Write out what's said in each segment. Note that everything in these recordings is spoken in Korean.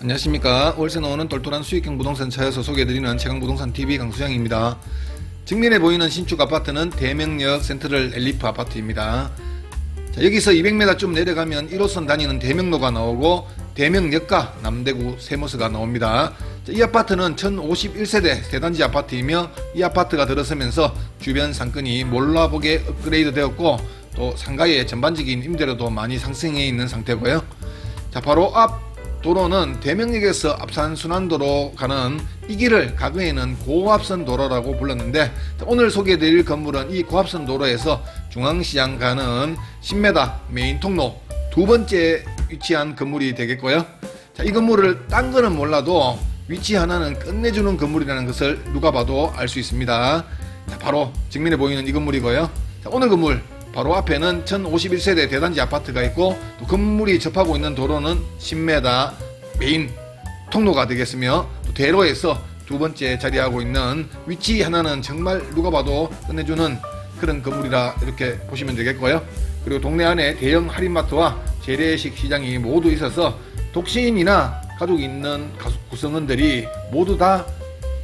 안녕하십니까. 월세 나오는 똘똘한 수익형 부동산 차에서 소개해드리는 최강부동산 TV 강수장입니다. 직면에 보이는 신축 아파트는 대명역 센트럴 엘리프 아파트입니다. 자, 여기서 200m 좀 내려가면 1호선 다니는 대명로가 나오고 대명역과 남대구 세모스가 나옵니다. 자, 이 아파트는 1051세대 대단지 아파트이며 이 아파트가 들어서면서 주변 상권이 몰라보게 업그레이드 되었고 또 상가의 전반적인 임대료도 많이 상승해 있는 상태고요. 자, 바로 앞 도로는 대명역에서 앞산 순환도로 가는 이 길을 과거에는 고압선 도로라고 불렀는데 자, 오늘 소개해드릴 건물은 이 고압선 도로에서 중앙시장 가는 10m 메인 통로 두 번째 위치한 건물이 되겠고요. 자, 이 건물을 딴 거는 몰라도 위치 하나는 끝내주는 건물이라는 것을 누가 봐도 알 수 있습니다. 자, 바로 정면에 보이는 이 건물이고요. 자, 오늘 건물 바로 앞에는 1051세대 대단지 아파트가 있고 또 건물이 접하고 있는 도로는 10m 메인 통로가 되겠으며 또 대로에서 두 번째 자리하고 있는 위치 하나는 정말 누가 봐도 끝내주는 그런 건물이라 이렇게 보시면 되겠고요. 그리고 동네 안에 대형 할인마트와 재래식 시장이 모두 있어서 독신이나 가족이 있는 구성원들이 모두 다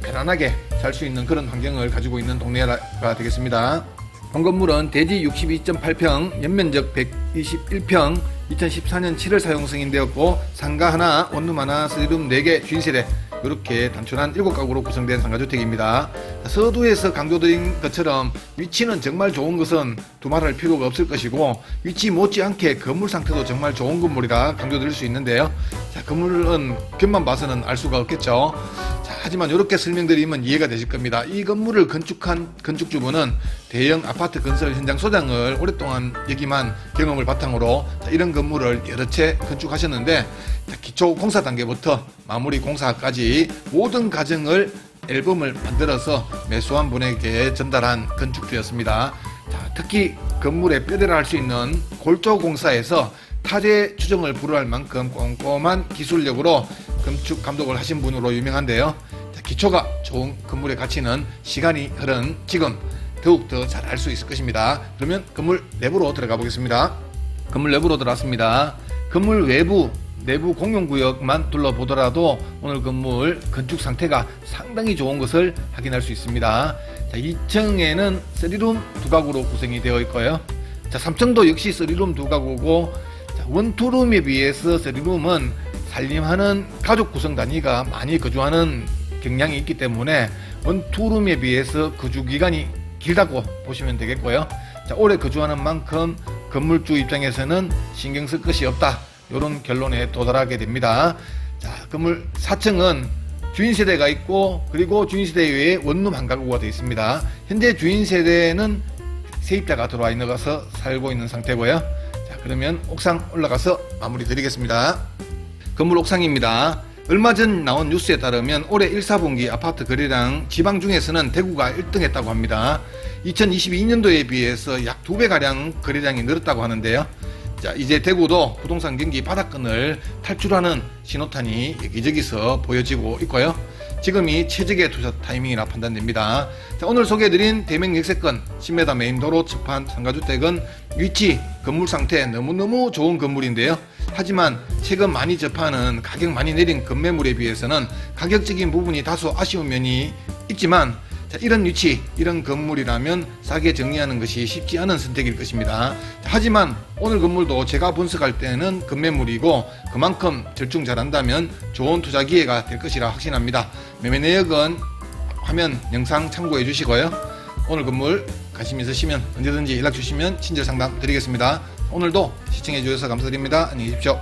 편안하게 살 수 있는 그런 환경을 가지고 있는 동네가 되겠습니다. 본 건물은 대지 62.8평, 연면적 121평, 2014년 7월 사용 승인되었고 상가 하나, 원룸 하나, 쓰리룸 4개, 주인세대 이렇게 단순한 7가구로 구성된 상가주택입니다. 서두에서 강조드린 것처럼 위치는 정말 좋은 것은 두말할 필요가 없을 것이고 위치 못지않게 건물 상태도 정말 좋은 건물이라 강조드릴 수 있는데요. 자, 건물은 겉만 봐서는 알 수가 없겠죠. 자, 하지만 이렇게 설명드리면 이해가 되실 겁니다. 이 건물을 건축한 건축주분은 대형 아파트 건설 현장 소장을 오랫동안 여기만 경험을 바탕으로 자, 이런 건물을 여러 채 건축하셨는데 자, 기초 공사 단계부터 마무리 공사까지 모든 과정을 앨범을 만들어서 매수한 분에게 전달한 건축주였습니다. 자, 특히 건물의 뼈대라 할수 있는 골조 공사에서 타재 추정을 불허할 만큼 꼼꼼한 기술력으로 건축 감독을 하신 분으로 유명한데요. 자, 기초가 좋은 건물의 가치는 시간이 흐른 지금 더욱 더 잘 알 수 있을 것입니다. 그러면 건물 내부로 들어가 보겠습니다. 건물 내부로 들어왔습니다. 건물 외부 내부 공용구역만 둘러보더라도 오늘 건물 건축 상태가 상당히 좋은 것을 확인할 수 있습니다. 자, 2층에는 3룸 두 가구로 구성이 되어 있고요. 자, 3층도 역시 3룸 두 가구고 자, 원투룸에 비해서 3룸은 살림하는 가족 구성 단위가 많이 거주하는 경향이 있기 때문에 원투룸에 비해서 거주 기간이 길다고 보시면 되겠고요. 자, 오래 거주하는 만큼 건물주 입장에서는 신경 쓸 것이 없다. 이런 결론에 도달하게 됩니다. 자, 건물 4층은 주인 세대가 있고 그리고 주인 세대 외에 원룸 한 가구가 되어 있습니다. 현재 주인 세대는 세입자가 들어와 있는 것서 살고 있는 상태고요. 자, 그러면 옥상 올라가서 마무리 드리겠습니다. 건물 옥상입니다. 얼마 전 나온 뉴스에 따르면 올해 1, 4분기 아파트 거래량 지방 중에서는 대구가 1등했다고 합니다. 2022년도에 비해서 약 2배가량 거래량이 늘었다고 하는데요. 자, 이제 대구도 부동산 경기 바닥권을 탈출하는 신호탄이 여기저기서 보여지고 있고요. 지금이 최적의 투자 타이밍이라 판단됩니다. 자, 오늘 소개해드린 대명 역세권 10m 메인 도로 측판 상가주택은 위치, 건물 상태 너무너무 좋은 건물인데요. 하지만 최근 많이 접하는 가격 많이 내린 건매물에 비해서는 가격적인 부분이 다소 아쉬운 면이 있지만 자, 이런 위치, 이런 건물이라면 싸게 정리하는 것이 쉽지 않은 선택일 것입니다. 자, 하지만 오늘 건물도 제가 분석할 때는 건매물이고 그만큼 절충 잘한다면 좋은 투자 기회가 될 것이라 확신합니다. 매매 내역은 화면 영상 참고해 주시고요. 오늘 건물 관심 있으시면 언제든지 연락 주시면 친절 상담 드리겠습니다. 오늘도 시청해 주셔서 감사드립니다. 안녕히 계십시오.